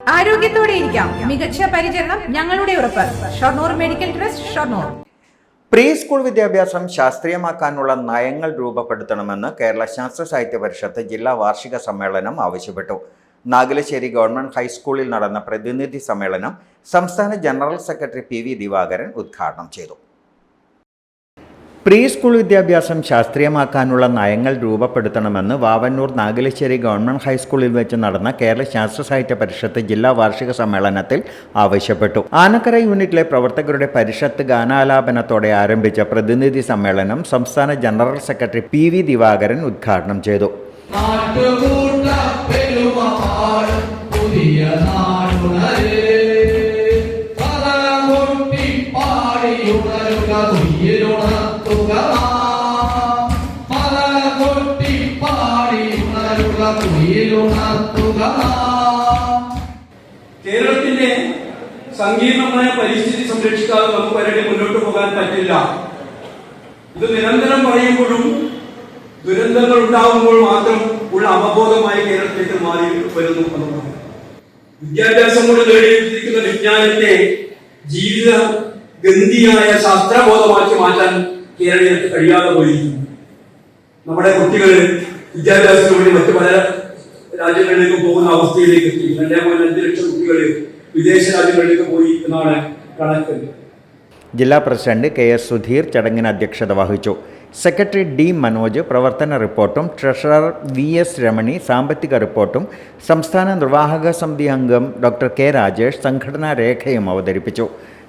ആരോഗ്യത്തോടെ ഇരിക്കാം. മികച്ച പരിചരണം ഞങ്ങളുടെ ഉറപ്പ്. Shoranur medical trust Shoranur. Pre school വിദ്യാഭ്യാസം ശാസ്ത്രീയമാക്കാനുള്ള നയങ്ങൾ രൂപപ്പെടുത്തണമെന്ന് കേരള ശാസ്ത്ര സാഹിത്യ പരിഷത്ത് ജില്ലാ വാർഷിക സമ്മേളനം ആവശ്യപ്പെട്ടു. നാഗലശ്ശേരി ഗവൺമെന്റ് ഹൈസ്കൂളിൽ നടന്ന പ്രതിനിധി സമ്മേളനം സംസ്ഥാന general secretary P V Divakaran ഉദ്ഘാടനം ചെയ്തു. പ്രീ സ്കൂൾ വിദ്യാഭ്യാസം ശാസ്ത്രീയമാക്കാനുള്ള നയങ്ങൾ രൂപപ്പെടുത്തണമെന്ന് വാവന്നൂർ നാഗലശ്ശേരി ഗവൺമെന്റ് ഹൈസ്കൂളിൽ വെച്ച് നടന്ന കേരള ശാസ്ത്ര സാഹിത്യ പരിഷത്ത് ജില്ലാ വാർഷിക സമ്മേളനത്തിൽ ആവശ്യപ്പെട്ടു. ആനക്കര യൂണിറ്റിലെ പ്രവർത്തകരുടെ പരിഷത്ത് ഗാനാലാപനത്തോടെ ആരംഭിച്ച പ്രതിനിധി സമ്മേളനം സംസ്ഥാന general secretary P V Divakaran ഉദ്ഘാടനം ചെയ്തു. നാം. കലകൊട്ടി പാടിയുണരുക തുയിലുണർത്തുക നാം. കേരളത്തിന്റെ സങ്കീർണമായ പരിസ്ഥിതി സംരക്ഷിക്കാതെ നമുക്ക് വരട്ടെ മുന്നോട്ട് പോകാൻ പറ്റില്ല ഇത് നിരന്തരം പറയുമ്പോഴും ദുരന്തങ്ങൾ ഉണ്ടാകുമ്പോൾ മാത്രം ഉള്ള അവബോധമായി കേരളത്തിലേക്ക് മാറി വരുന്നു എന്നുള്ളതാണ് വിദ്യാഭ്യാസം കൊണ്ട് നേടിയിരിക്കുന്ന വിജ്ഞാനത്തെ ജീവിത ഗന്ധിയായ ശാസ്ത്രബോധമാക്കി മാറ്റാൻ കേരളീയർക്ക് കഴിയാതെ പോയിരിക്കുന്നു. നമ്മുടെ കുട്ടികൾ വിദ്യാഭ്യാസത്തിന് വേണ്ടി മറ്റു പല രാജ്യങ്ങളിലേക്ക് പോകുന്ന അവസ്ഥയിലേക്ക് എത്തി. രണ്ടേ പോയിന്റ് അഞ്ച് ലക്ഷം കുട്ടികൾ വിദേശ രാജ്യങ്ങളിലേക്ക് പോയി എന്നാണ് കണക്ക്. ജില്ലാ പ്രസിഡന്റ് കെ എസ് സുധീർ ചടങ്ങിന് അധ്യക്ഷത വഹിച്ചു. സെക്രട്ടറി ഡി മനോജ് പ്രവർത്തന റിപ്പോർട്ടും ട്രഷറർ വി എസ് രമണി സാമ്പത്തിക റിപ്പോർട്ടും സംസ്ഥാന നിർവാഹക സമിതി അംഗം ഡോക്ടർ കെ രാജേഷ് സംഘടനാ രേഖയും അവതരിപ്പിച്ചു.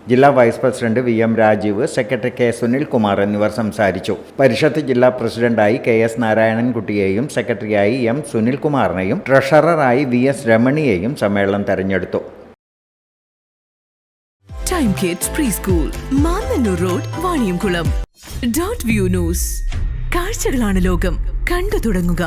ജില്ലാ vice president V M Rajeev secretary K Sunilkumar എന്നിവർ സംസാരിച്ചു. പരിഷത്ത് ജില്ലാ പ്രസിഡന്റായി കെ എസ് നാരായണൻകുട്ടിയെയും സെക്രട്ടറിയായി എം സുനിൽകുമാറിനെയും ട്രഷററായി വി എസ് രമണിയെയും സമ്മേളനം തെരഞ്ഞെടുത്തു. Kids pre school Mannannur road Vaniyamkulam dot view news കാഴ്ചകളാണ് ലോകം. കണ്ടു തുടങ്ങുക.